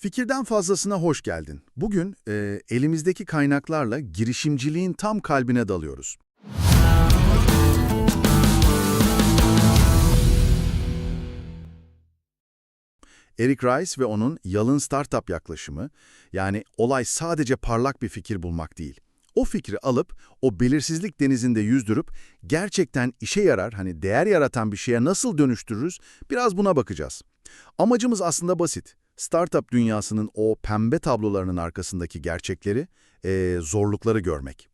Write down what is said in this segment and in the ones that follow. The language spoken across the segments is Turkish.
Fikirden fazlasına hoş geldin. Bugün e, elimizdeki kaynaklarla girişimciliğin tam kalbine dalıyoruz. Eric Rice ve onun yalın startup yaklaşımı, yani olay sadece parlak bir fikir bulmak değil. O fikri alıp, o belirsizlik denizinde yüzdürüp, gerçekten işe yarar, hani değer yaratan bir şeye nasıl dönüştürürüz, biraz buna bakacağız. Amacımız aslında basit. Startup dünyasının o pembe tablolarının arkasındaki gerçekleri, eee, zorlukları görmek.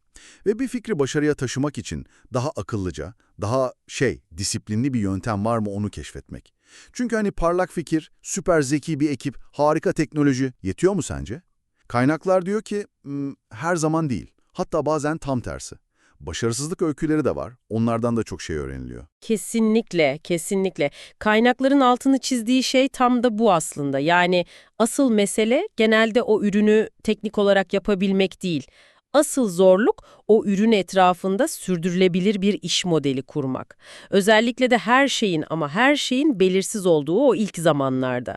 Ve bir fikri başarıya taşımak için daha akıllıca, daha şey, disiplinli bir yöntem var mı onu keşfetmek. Çünkü hani parlak fikir, süper zeki bir ekip, harika teknoloji yetiyor mu sence? Kaynaklar diyor ki "Hmm, her zaman değil. Hatta bazen tam tersi. Başarısızlık öyküleri de var. Onlardan da çok şey öğreniliyor. Kesinlikle, kesinlikle. Kaynakların altını çizdiği şey tam da bu aslında. Yani asıl mesele genelde o ürünü teknik olarak yapabilmek değil. Asıl zorluk o ürün etrafında sürdürülebilir bir iş modeli kurmak. Özellikle de her şeyin ama her şeyin belirsiz olduğu o ilk zamanlarda.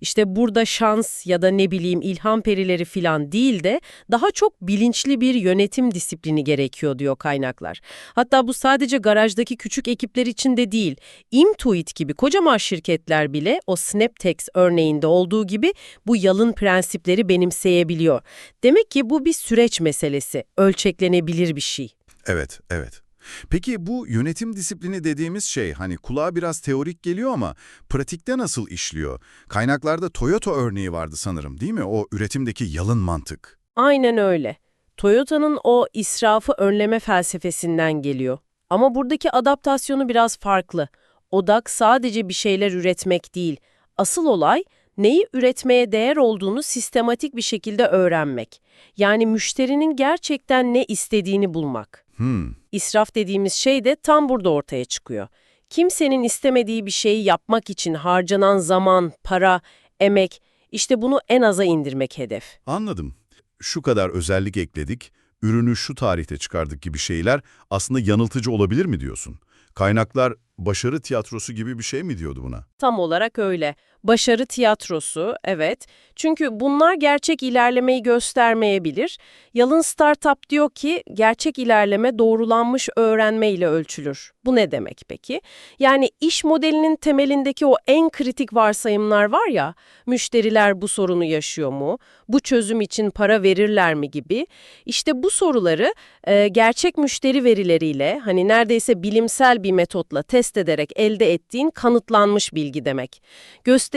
İşte burada şans ya da ne bileyim ilham perileri filan değil de daha çok bilinçli bir yönetim disiplini gerekiyor diyor kaynaklar. Hatta bu sadece garajdaki küçük ekipler için de değil. Intuit gibi kocaman şirketler bile o Snaptex örneğinde olduğu gibi bu yalın prensipleri benimseyebiliyor. Demek ki bu bir süreç meselesi, ölçeklenebilir bir şey. Evet, evet. Peki bu yönetim disiplini dediğimiz şey hani kulağa biraz teorik geliyor ama pratikte nasıl işliyor? Kaynaklarda Toyota örneği vardı sanırım değil mi? O üretimdeki yalın mantık. Aynen öyle. Toyota'nın o israfı önleme felsefesinden geliyor. Ama buradaki adaptasyonu biraz farklı. Odak sadece bir şeyler üretmek değil. Asıl olay neyi üretmeye değer olduğunu sistematik bir şekilde öğrenmek. Yani müşterinin gerçekten ne istediğini bulmak. Hmm, İsraf dediğimiz şey de tam burada ortaya çıkıyor. Kimsenin istemediği bir şeyi yapmak için harcanan zaman, para, emek, işte bunu en aza indirmek hedef. anladım. Şu kadar özellik ekledik, ürünü şu tarihte çıkardık gibi şeyler aslında yanıltıcı olabilir mi diyorsun? Kaynaklar başarı tiyatrosu gibi bir şey mi diyordu buna? Tam olarak öyle. Başarı tiyatrosu, evet. Çünkü bunlar gerçek ilerlemeyi göstermeyebilir. Yalın Startup diyor ki gerçek ilerleme doğrulanmış öğrenme ile ölçülür. Bu ne demek peki? Yani iş modelinin temelindeki o en kritik varsayımlar var ya, müşteriler bu sorunu yaşıyor mu, bu çözüm için para verirler mi gibi. İşte bu soruları e, gerçek müşteri verileriyle, hani neredeyse bilimsel bir metotla test ederek elde ettiğin kanıtlanmış bilgi demek.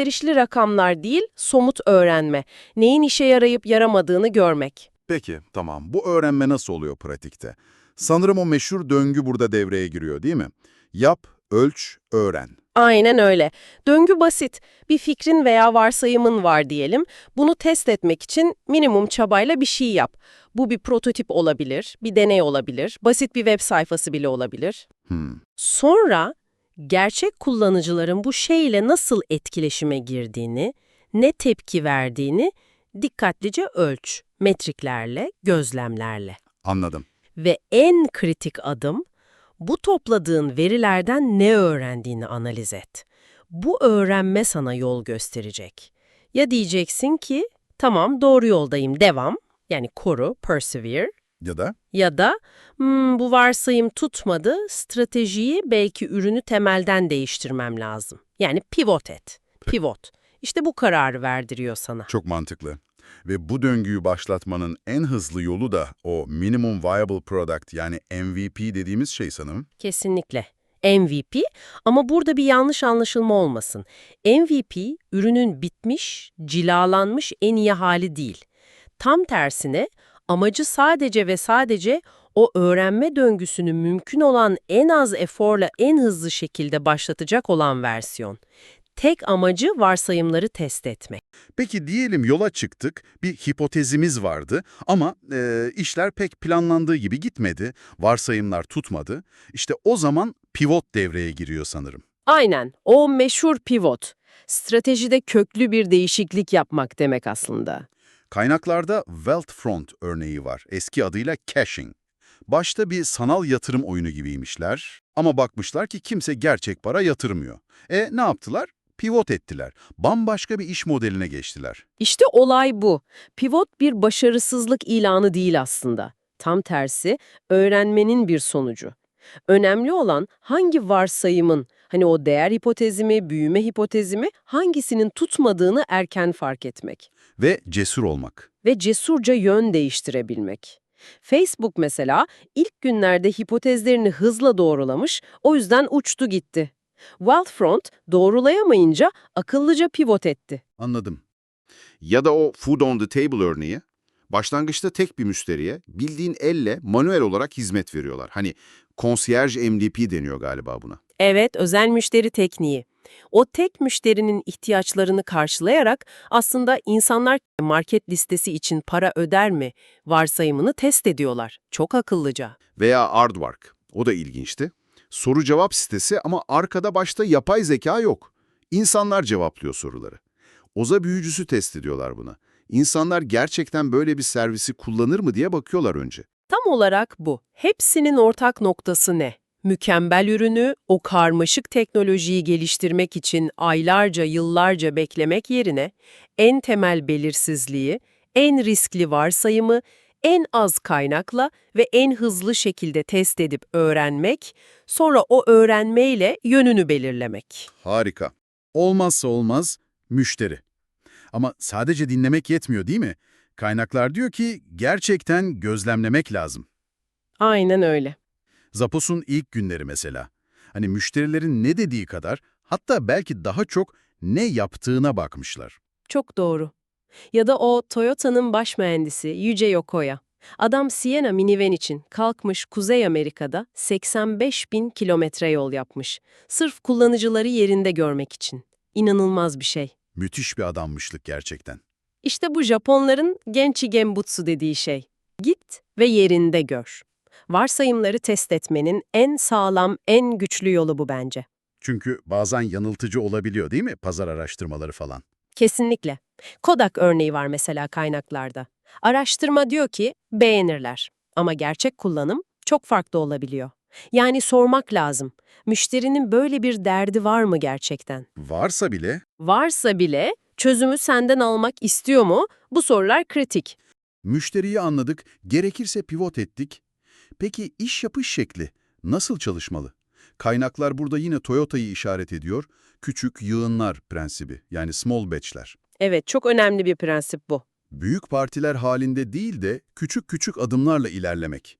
Gösterişli rakamlar değil, somut öğrenme. Neyin işe yarayıp yaramadığını görmek. Peki, tamam. Bu öğrenme nasıl oluyor pratikte? Sanırım o meşhur döngü burada devreye giriyor değil mi? Yap, ölç, öğren. Aynen öyle. Döngü basit. Bir fikrin veya varsayımın var diyelim. Bunu test etmek için minimum çabayla bir şey yap. Bu bir prototip olabilir, bir deney olabilir, basit bir web sayfası bile olabilir. Hmm. Sonra gerçek kullanıcıların bu şeyle nasıl etkileşime girdiğini, ne tepki verdiğini dikkatlice ölç, metriklerle, gözlemlerle. Anladım. Ve en kritik adım, bu topladığın verilerden ne öğrendiğini analiz et. Bu öğrenme sana yol gösterecek. Ya diyeceksin ki, tamam doğru yoldayım, devam, yani koru, persevere. Ya da? Ya da "Hmm, bu varsayım tutmadı, stratejiyi belki ürünü temelden değiştirmem lazım. Yani pivot et. Pivot. İşte bu kararı verdiriyor sana. Çok mantıklı. Ve bu döngüyü başlatmanın en hızlı yolu da o Minimum Viable Product yani MVP dediğimiz şey sanırım. Kesinlikle. MVP ama burada bir yanlış anlaşılma olmasın. MVP ürünün bitmiş, cilalanmış en iyi hali değil. Tam tersine amacı sadece ve sadece o öğrenme döngüsünü mümkün olan en az eforla en hızlı şekilde başlatacak olan versiyon. Tek amacı varsayımları test etmek. Peki diyelim yola çıktık, bir hipotezimiz vardı ama e, işler pek planlandığı gibi gitmedi, varsayımlar tutmadı. İşte o zaman pivot devreye giriyor sanırım. Aynen, o meşhur pivot. Stratejide köklü bir değişiklik yapmak demek aslında. Kaynaklarda Wealthfront örneği var, eski adıyla caching. Başta bir sanal yatırım oyunu gibiymişler ama bakmışlar ki kimse gerçek para yatırmıyor. E ne yaptılar? Pivot ettiler. Bambaşka bir iş modeline geçtiler. İşte olay bu. Pivot bir başarısızlık ilanı değil aslında. Tam tersi, öğrenmenin bir sonucu. Önemli olan hangi varsayımın, hani o değer hipotezi mi, büyüme hipotezi mi, hangisinin tutmadığını erken fark etmek. Ve cesur olmak. ve cesurca yön değiştirebilmek. Facebook mesela ilk günlerde hipotezlerini hızla doğrulamış, o yüzden uçtu gitti. Wealthfront doğrulayamayınca akıllıca pivot etti. Anladım. Ya da o food on the table örneği. Başlangıçta tek bir müşteriye bildiğin elle manuel olarak hizmet veriyorlar. Hani concierge MDP deniyor galiba buna. Evet, özel müşteri tekniği. O tek müşterinin ihtiyaçlarını karşılayarak aslında insanlar market listesi için para öder mi varsayımını test ediyorlar. Çok akıllıca. Veya Aardvark. O da ilginçti. Soru cevap sitesi ama arkada başta yapay zeka yok. İnsanlar cevaplıyor soruları. Oza büyücüsü test ediyorlar buna. İnsanlar gerçekten böyle bir servisi kullanır mı diye bakıyorlar önce. Tam olarak bu. Hepsinin ortak noktası ne? Mükemmel ürünü, o karmaşık teknolojiyi geliştirmek için aylarca, yıllarca beklemek yerine en temel belirsizliği, en riskli varsayımı, en az kaynakla ve en hızlı şekilde test edip öğrenmek, sonra o öğrenmeyle yönünü belirlemek. Harika. Olmazsa olmaz müşteri. Ama sadece dinlemek yetmiyor değil mi? Kaynaklar diyor ki gerçekten gözlemlemek lazım. Aynen öyle. Zappos'un ilk günleri mesela. Hani müşterilerin ne dediği kadar hatta belki daha çok ne yaptığına bakmışlar. Çok doğru. Ya da o Toyota'nın baş mühendisi Yüce Yokoya. Adam Sienna minivan için kalkmış Kuzey Amerika'da 85 bin kilometre yol yapmış. Sırf kullanıcıları yerinde görmek için. İnanılmaz bir şey. Müthiş bir adammışlık gerçekten. İşte bu Japonların Genchi Genbutsu dediği şey. Git ve yerinde gör. Varsayımları test etmenin en sağlam, en güçlü yolu bu bence. Çünkü bazen yanıltıcı olabiliyor değil mi pazar araştırmaları falan. Kesinlikle. Kodak örneği var mesela kaynaklarda. Araştırma diyor ki beğenirler ama gerçek kullanım çok farklı olabiliyor. Yani sormak lazım. Müşterinin böyle bir derdi var mı gerçekten? Varsa bile Varsa bile çözümü senden almak istiyor mu? Bu sorular kritik. müşteriyi anladık, gerekirse pivot ettik. Peki iş yapış şekli nasıl çalışmalı? Kaynaklar burada yine Toyota'yı işaret ediyor. Küçük yığınlar prensibi yani small batch'ler. Evet, çok önemli bir prensip bu. Büyük partiler halinde değil de küçük küçük adımlarla ilerlemek.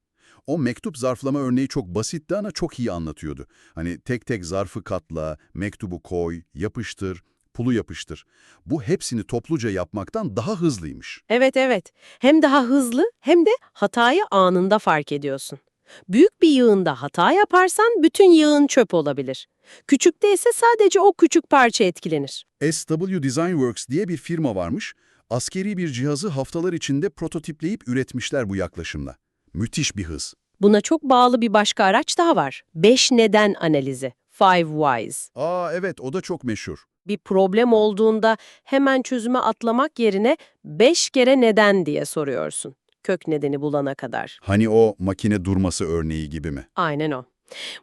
O mektup zarflama örneği çok basitti ama çok iyi anlatıyordu. Hani tek tek zarfı katla, mektubu koy, yapıştır, pulu yapıştır. Bu hepsini topluca yapmaktan daha hızlıymış. Evet evet. Hem daha hızlı hem de hatayı anında fark ediyorsun. Büyük bir yığında hata yaparsan bütün yığın çöp olabilir. Küçükte ise sadece o küçük parça etkilenir. SW Design Works diye bir firma varmış. Askeri bir cihazı haftalar içinde prototipleyip üretmişler bu yaklaşımla. Müthiş bir hız. Buna çok bağlı bir başka araç daha var. 5 neden analizi. Five Whys. Aa evet o da çok meşhur. Bir problem olduğunda hemen çözüme atlamak yerine 5 kere neden diye soruyorsun. Kök nedeni bulana kadar. Hani o makine durması örneği gibi mi? Aynen o.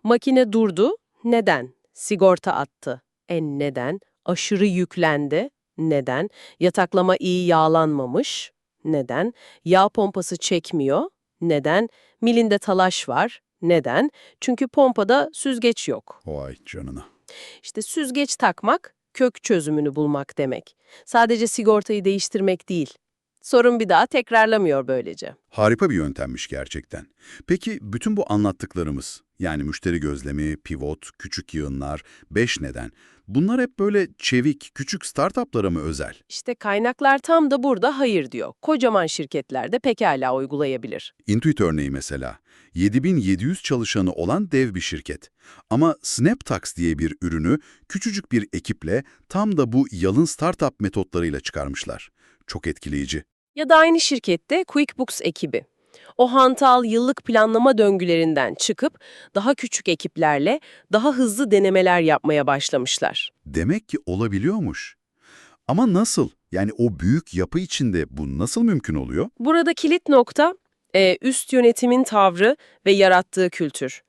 Makine durdu. Neden? Sigorta attı. E neden? Aşırı yüklendi. Neden? Yataklama iyi yağlanmamış. Neden? Yağ pompası çekmiyor. Neden? Milinde talaş var. Neden? Çünkü pompada süzgeç yok. Vay canına. İşte süzgeç takmak, kök çözümünü bulmak demek. Sadece sigortayı değiştirmek değil. Sorun bir daha tekrarlamıyor böylece. Harika bir yöntemmiş gerçekten. Peki bütün bu anlattıklarımız, yani müşteri gözlemi, pivot, küçük yığınlar, beş neden, bunlar hep böyle çevik, küçük startuplara mı özel? İşte kaynaklar tam da burada hayır diyor. Kocaman şirketler de pekala uygulayabilir. Intuit örneği mesela. 7700 çalışanı olan dev bir şirket. Ama SnapTax diye bir ürünü küçücük bir ekiple tam da bu yalın startup metotlarıyla çıkarmışlar. Çok etkileyici. Ya da aynı şirkette QuickBooks ekibi. O hantal yıllık planlama döngülerinden çıkıp daha küçük ekiplerle daha hızlı denemeler yapmaya başlamışlar. Demek ki olabiliyormuş. Ama nasıl? Yani o büyük yapı içinde bu nasıl mümkün oluyor? Burada kilit nokta e, üst yönetimin tavrı ve yarattığı kültür.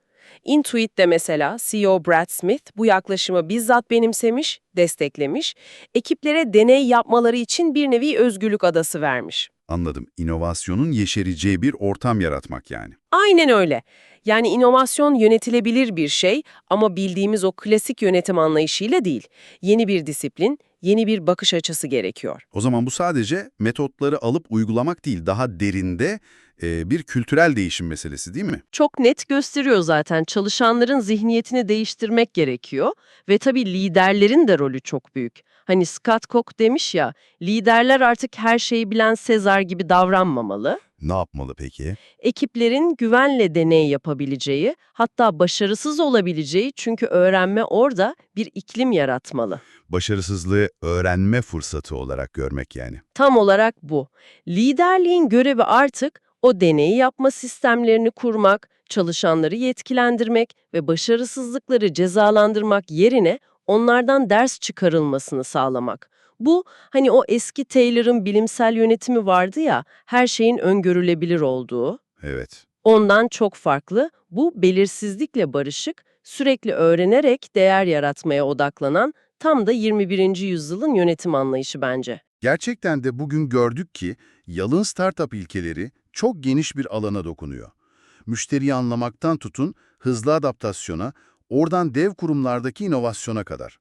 Intuit'te mesela CEO Brad Smith bu yaklaşımı bizzat benimsemiş, desteklemiş, ekiplere deney yapmaları için bir nevi özgürlük adası vermiş. Anladım. İnovasyonun yeşereceği bir ortam yaratmak yani. Aynen öyle. Yani inovasyon yönetilebilir bir şey ama bildiğimiz o klasik yönetim anlayışıyla değil. Yeni bir disiplin, yeni bir bakış açısı gerekiyor. O zaman bu sadece metotları alıp uygulamak değil, daha derinde e, bir kültürel değişim meselesi değil mi? çok net gösteriyor zaten. Çalışanların zihniyetini değiştirmek gerekiyor ve tabii liderlerin de rolü çok büyük. Hani Scott Koch demiş ya, liderler artık her şeyi bilen Sezar gibi davranmamalı. Ne yapmalı peki? Ekiplerin güvenle deney yapabileceği, hatta başarısız olabileceği çünkü öğrenme orada bir iklim yaratmalı. Başarısızlığı öğrenme fırsatı olarak görmek yani. Tam olarak bu. Liderliğin görevi artık o deneyi yapma sistemlerini kurmak, çalışanları yetkilendirmek ve başarısızlıkları cezalandırmak yerine onlardan ders çıkarılmasını sağlamak. Bu hani o eski Taylor'ın bilimsel yönetimi vardı ya, her şeyin öngörülebilir olduğu. Evet. Ondan çok farklı, bu belirsizlikle barışık, sürekli öğrenerek değer yaratmaya odaklanan tam da 21. yüzyılın yönetim anlayışı bence. Gerçekten de bugün gördük ki yalın startup ilkeleri çok geniş bir alana dokunuyor. Müşteriyi anlamaktan tutun hızlı adaptasyona, oradan dev kurumlardaki inovasyona kadar.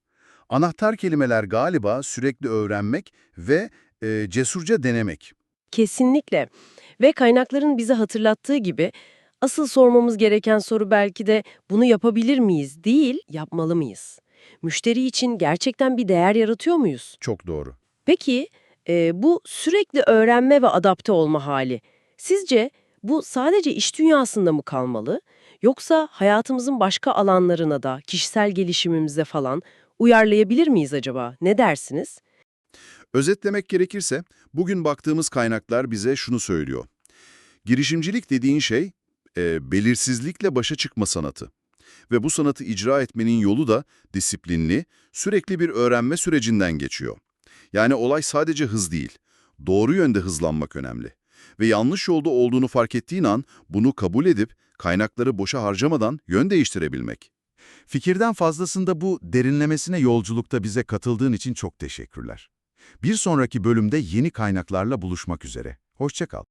Anahtar kelimeler galiba sürekli öğrenmek ve e, cesurca denemek. Kesinlikle. Ve kaynakların bize hatırlattığı gibi asıl sormamız gereken soru belki de bunu yapabilir miyiz değil, yapmalı mıyız? Müşteri için gerçekten bir değer yaratıyor muyuz? Çok doğru. Peki e, bu sürekli öğrenme ve adapte olma hali, sizce bu sadece iş dünyasında mı kalmalı? Yoksa hayatımızın başka alanlarına da, kişisel gelişimimize falan uyarlayabilir miyiz acaba? Ne dersiniz? Özetlemek gerekirse, bugün baktığımız kaynaklar bize şunu söylüyor. Girişimcilik dediğin şey, e, belirsizlikle başa çıkma sanatı. Ve bu sanatı icra etmenin yolu da disiplinli, sürekli bir öğrenme sürecinden geçiyor. Yani olay sadece hız değil, doğru yönde hızlanmak önemli. Ve yanlış yolda olduğunu fark ettiğin an bunu kabul edip kaynakları boşa harcamadan yön değiştirebilmek. Fikirden fazlasında bu derinlemesine yolculukta bize katıldığın için çok teşekkürler. Bir sonraki bölümde yeni kaynaklarla buluşmak üzere. Hoşça kal.